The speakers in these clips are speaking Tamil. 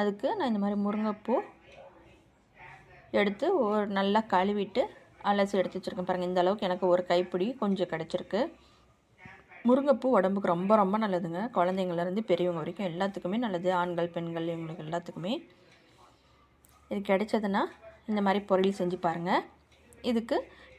அதுக்கு நான் இந்த மாதிரி முருங்கைப்பூ எடுத்து ஒரு நல்லா கழுவிட்டு அலசி எடுத்து வச்சுருக்கேன். பாருங்கள் இந்த அளவுக்கு எனக்கு ஒரு கைப்பிடி கொஞ்சம் கிடச்சிருக்கு. முருங்கைப்பூ உடம்புக்கு ரொம்ப ரொம்ப நல்லதுங்க. குழந்தைங்கள்லேருந்து பெரியவங்க வரைக்கும் எல்லாத்துக்குமே நல்லது. ஆண்கள் பெண்கள் இவங்களுக்கு எல்லாத்துக்குமே. இது கிடைச்சதுன்னா இந்த மாதிரி பொரியல் செஞ்சு பாருங்கள் இதுக்கு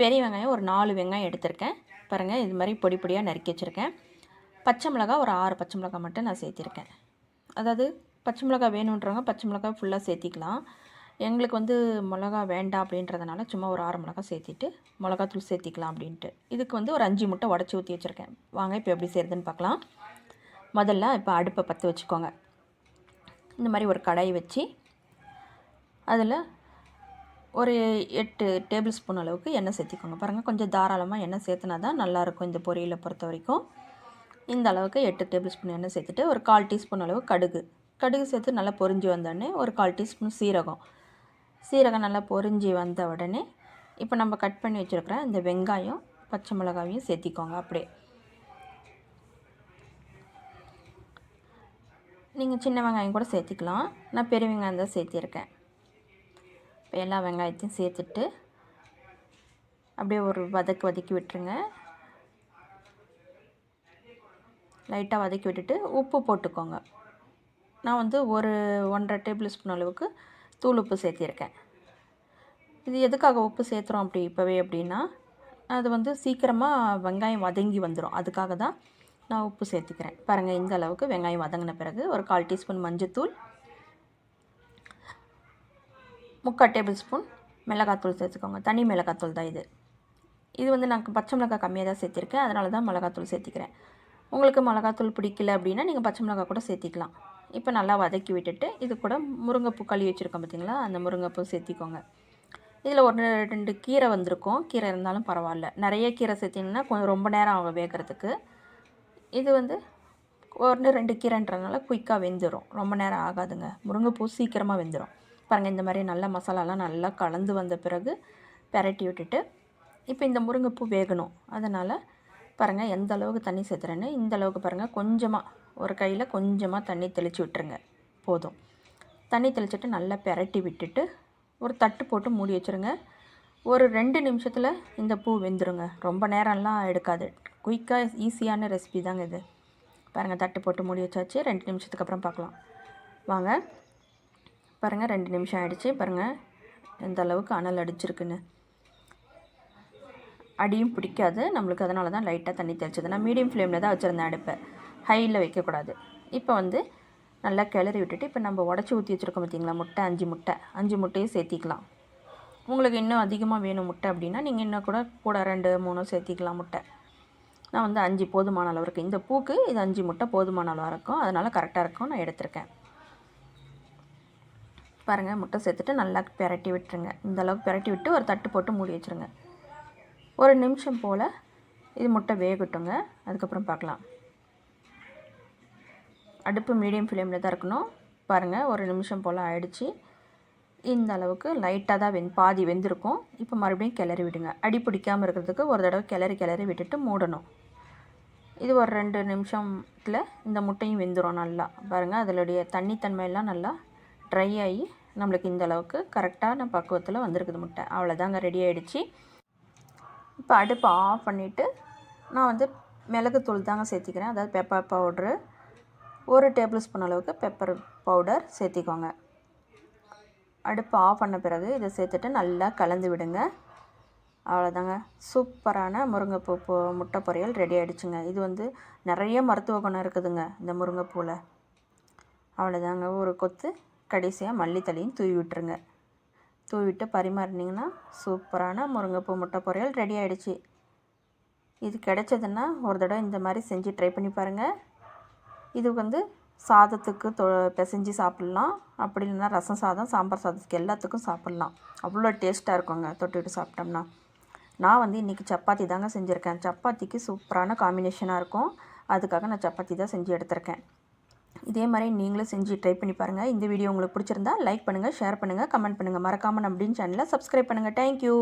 பெரிய வெங்காயம் ஒரு நாலு வெங்காயம் எடுத்திருக்கேன். பாருங்கள் இது மாதிரி பொடி பொடியாக நறுக்கி வச்சுருக்கேன். பச்சை மிளகா ஒரு ஆறு பச்சை மிளகா மட்டும் நான் சேர்த்திருக்கேன். அதாவது பச்சை மிளகா வேணுன்றவங்க பச்சை மிளகா ஃபுல்லாக சேர்த்திக்கலாம். எங்களுக்கு வந்து மிளகா வேண்டாம் அப்படின்றதுனால சும்மா ஒரு ஆறு மிளகா சேர்த்திட்டு மிளகாத்தூள் சேர்த்திக்கலாம் அப்படின்ட்டு. இதுக்கு வந்து ஒரு அஞ்சு முட்டை உடச்சி ஊற்றி வச்சுருக்கேன். வாங்க இப்போ எப்படி செய்கிறதுன்னு பார்க்கலாம். முதல்ல இப்போ அடுப்பை பற்ற வச்சுக்கோங்க. இந்த மாதிரி ஒரு கடாய் வச்சு அதில் ஒரு எட்டு டேபிள் ஸ்பூன் அளவுக்கு எண்ணெய் சேர்த்திக்கோங்க. பாருங்கள் கொஞ்சம் தாராளமாக எண்ணெய் சேர்த்துனா தான் நல்லாயிருக்கும் இந்த பொரியலை பொறுத்த வரைக்கும். இந்த அளவுக்கு எட்டு டேபிள் ஸ்பூன் எண்ணெய் சேர்த்துட்டு ஒரு கால் டீஸ்பூன் அளவு கடுகு. கடுகு சேர்த்து நல்லா பொரிஞ்சு வந்தோடனே ஒரு கால் டீஸ்பூன் சீரகம். சீரகம் நல்லா பொரிஞ்சு வந்த உடனே இப்போ நம்ம கட் பண்ணி வச்சுருக்கிற இந்த வெங்காயம் பச்சை மிளகாவையும் சேர்த்திக்கோங்க அப்படியே. நீங்கள் சின்ன வெங்காயம் கூட சேர்த்திக்கலாம். நான் பெரிய வெங்காயம் தான் சேர்த்திருக்கேன். இப்போ எல்லா வெங்காயத்தையும் சேர்த்துட்டு அப்படியே ஒரு வதக்கு வதக்கி விட்டுருங்க. லைட்டாக வதக்கி விட்டுட்டு உப்பு போட்டுக்கோங்க. நான் வந்து ஒரு ஒன்றரை டேபிள் ஸ்பூன் அளவுக்கு தூள் உப்பு சேர்த்திருக்கேன். இது எதுக்காக உப்பு சேர்த்துறோம் அப்படி இப்போவே அப்படின்னா அது வந்து சீக்கிரமாக வெங்காயம் வதங்கி வந்துடும் அதுக்காக தான் நான் உப்பு சேர்த்துக்கிறேன். பாருங்கள் இந்த அளவுக்கு வெங்காயம் வதங்கின பிறகு ஒரு கால் டீஸ்பூன் மஞ்சத்தூள் முக்கால் டேபிள் ஸ்பூன் மிளகாத்தூள் சேர்த்துக்கோங்க. தனி மிளகாத்தூள் தான் இது. இது வந்து நான் பச்சை மிளகாய் கம்மியாக தான் சேர்த்திருக்கேன். அதனால தான் மிளகாத்தூள் சேர்த்திக்கிறேன். உங்களுக்கு மிளகாத்தூள் பிடிக்கல அப்படின்னா நீங்கள் பச்சை மிளகாய் கூட சேர்த்திக்கலாம். இப்போ நல்லா வதக்கி விட்டுட்டு இது கூட முருங்கைப்பூ கழுவி வச்சுருக்கோம் பார்த்தீங்களா? அந்த முருங்கைப்பூ சேர்த்திக்கோங்க. இதில் ஒரு ரெண்டு கீரை வந்திருக்கும். கீரை இருந்தாலும் பரவாயில்ல. நிறைய கீரை சேர்த்திங்கன்னா கொஞ்சம் ரொம்ப நேரம் ஆகும் வேகிறதுக்கு. இது வந்து ஒன்று ரெண்டு கீரைன்றதுனால குயிக்காக வெந்துடும் ரொம்ப நேரம் ஆகாதுங்க. முருங்கைப்பூ சீக்கிரமாக வெந்துடும் பாருங்கள் இந்த மாதிரி நல்லா மசாலாலாம் நல்லா கலந்து வந்த பிறகு பெரட்டி விட்டுட்டு இப்போ இந்த முருங்கைப்பூ வேகணும். அதனால் பாருங்கள் எந்த அளவுக்கு தண்ணி சேர்த்துறேன்னு இந்த அளவுக்கு பாருங்கள் கொஞ்சமாக ஒரு கையில் கொஞ்சமாக தண்ணி தெளித்து விட்டுருங்க. போதும். தண்ணி தெளிச்சிட்டு நல்லா பெரட்டி விட்டுட்டு ஒரு தட்டு போட்டு மூடி வச்சுருங்க. ஒரு ரெண்டு நிமிஷத்தில் இந்த பூ வெந்துருங்க. ரொம்ப நேரம்லாம் எடுக்காது. குயிக்காக ஈஸியான ரெசிபி தாங்க இது. பாருங்கள் தட்டு போட்டு மூடி வச்சாச்சு. ரெண்டு நிமிஷத்துக்கு அப்புறம் பார்க்கலாம். வாங்க. பாருங்கள் ரெண்டு நிமிஷம் ஆகிடுச்சு பாருங்கள் எந்த அளவுக்கு அனல் அடிச்சிருக்குன்னு. அடியும் பிடிக்காது. நம்மளுக்கு அதனால தான் லைட்டாக தண்ணி தெளிச்சது. நான் மீடியம் ஃப்ளேமில் தான் வச்சுருந்தேன் அடுப்பை. ஹையில் வைக்கக்கூடாது. இப்போ வந்து நல்லா கிளறி விட்டுட்டு இப்போ நம்ம உடச்சி ஊற்றி வச்சுருக்கோம் பார்த்தீங்களா? முட்டை அஞ்சு முட்டை. அஞ்சு முட்டையும் சேர்த்திக்கலாம். உங்களுக்கு இன்னும் அதிகமாக வேணும் முட்டை அப்படின்னா நீங்கள் இன்னும் கூட கூட ரெண்டு மூணு சேர்த்திக்கலாம் முட்டை. நான் வந்து அஞ்சு போதுமான அளவு இருக்குது இந்த பூக்கு இது அஞ்சு முட்டை போதுமான அளவாக இருக்கும். அதனால் கரெக்டாக இருக்கும். நான் எடுத்திருக்கேன். பாருங்கள் முட்டை சேர்த்துட்டு நல்லா பெரட்டி விட்டுருங்க. இந்த அளவுக்கு பெரட்டி விட்டு ஒரு தட்டு போட்டு மூடி வச்சுருங்க. ஒரு நிமிஷம் போல் இது முட்டை வேகட்டுங்க. அதுக்கப்புறம் பார்க்கலாம். அடுப்பு மீடியம் ஃப்ளேமில் தான் இருக்கணும். பாருங்கள் ஒரு நிமிஷம் போல் ஆயிடுச்சு. இந்த அளவுக்கு லைட்டாக தான் வெந் பாதி வெந்திருக்கும். இப்போ மறுபடியும் கிளறி விடுங்க. அடி பிடிக்காமல் இருக்கிறதுக்கு ஒரு தடவை கிளறி கிளறி விட்டுட்டு மூடணும். இது ஒரு ரெண்டு நிமிஷத்தில் இந்த முட்டையும் வெந்துடும் நல்லா. பாருங்கள் அதனுடைய தண்ணித்தன்மையெல்லாம் நல்லா ட்ரை ஆகி நம்மளுக்கு இந்த அளவுக்கு கரெக்டான பக்குவத்தில் வந்திருக்குது முட்டை. அவ்வளோதாங்க ரெடி ஆகிடுச்சு இப்போ அடுப்பை ஆஃப் பண்ணிவிட்டு நான் வந்து மிளகுத்தூள் தாங்க சேர்த்திக்கிறேன். அதாவது பெப்பர் பவுட்ரு ஒரு டேபிள் ஸ்பூன் அளவுக்கு பெப்பர் பவுடர் சேர்த்திக்கோங்க. அடுப்பு ஆஃப் பண்ண பிறகு இதை சேர்த்துட்டு நல்லா கலந்து விடுங்க. அவ்வளோதாங்க சூப்பரான முருங்கைப்பூ பூ முட்டை பொரியல் ரெடி ஆகிடுச்சுங்க இது வந்து நிறைய மருத்துவ குணம் இருக்குதுங்க இந்த முருங்கைப்பூவில் அவ்வளோதாங்க ஒரு கொத்து கடைசியாக மல்லித்தலையும் தூவி விட்டுருங்க. தூவிட்டு பரிமாறினீங்கன்னா சூப்பரான முருங்கைப்பூ முட்டை பொரியல் ரெடி ஆகிடுச்சு இது கிடைச்சதுன்னா ஒரு தடவை இந்த மாதிரி செஞ்சு ட்ரை பண்ணி பாருங்கள் இது வந்து சாதத்துக்கு தொ பிசைஞ்சு சாப்பிட்லாம். அப்படி இல்லைன்னா ரசம் சாதம் சாம்பார் சாதத்துக்கு எல்லாத்துக்கும் சாப்பிட்லாம். அவ்வளோ டேஸ்ட்டாக இருக்குங்க தொட்டுட்டு சாப்பிட்டோம்னா. நான் வந்து இன்றைக்கி சப்பாத்தி தாங்க செஞ்சுருக்கேன். சப்பாத்திக்கு சூப்பரான காம்பினேஷனாக இருக்கும். அதுக்காக நான் சப்பாத்தி தான் செஞ்சு எடுத்திருக்கேன். இதே மாதிரி நீங்களும் செஞ்சு ட்ரை பண்ணி பாருங்கள் இந்த வீடியோ உங்களுக்கு பிடிச்சிருந்தா லைக் பண்ணுங்கள் ஷேர் பண்ணுங்கள் கமெண்ட் பண்ணுங்கள் மறக்காமல் அப்படின்னு சேனலை சப்ஸ்கிரைப் பண்ணுங்கள் தேங்க்யூ